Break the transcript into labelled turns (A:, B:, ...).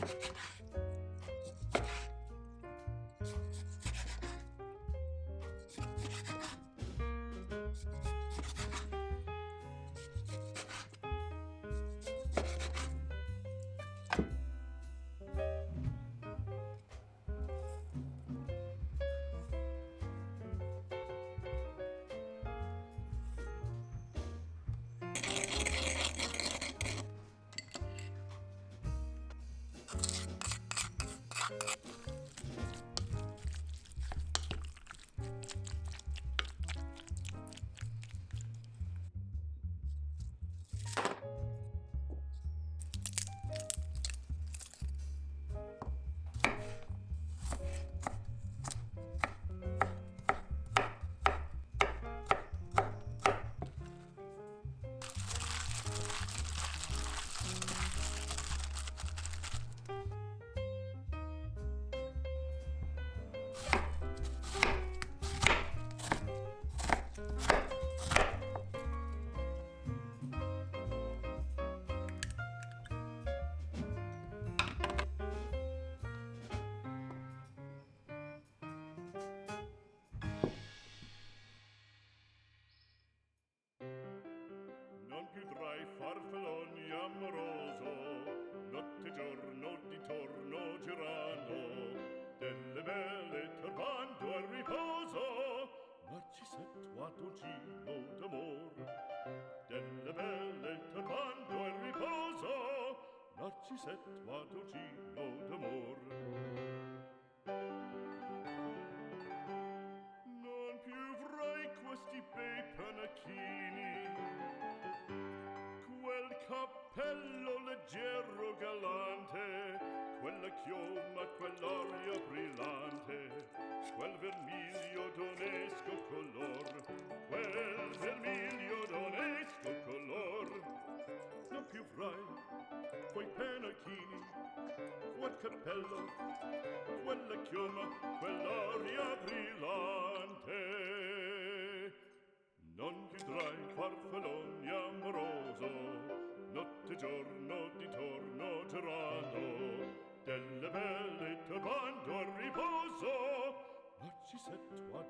A: Thank you. mattutino d'amor. Delle belle turbando il riposo narcisetto mattutino d'amor. Non più vrai questi bei panacchini. Quel cappello leggero galante quella chioma quell'aria cappello quella chioma quell'aria brillante. Non chiudrai farfalloni amoroso notte e giorno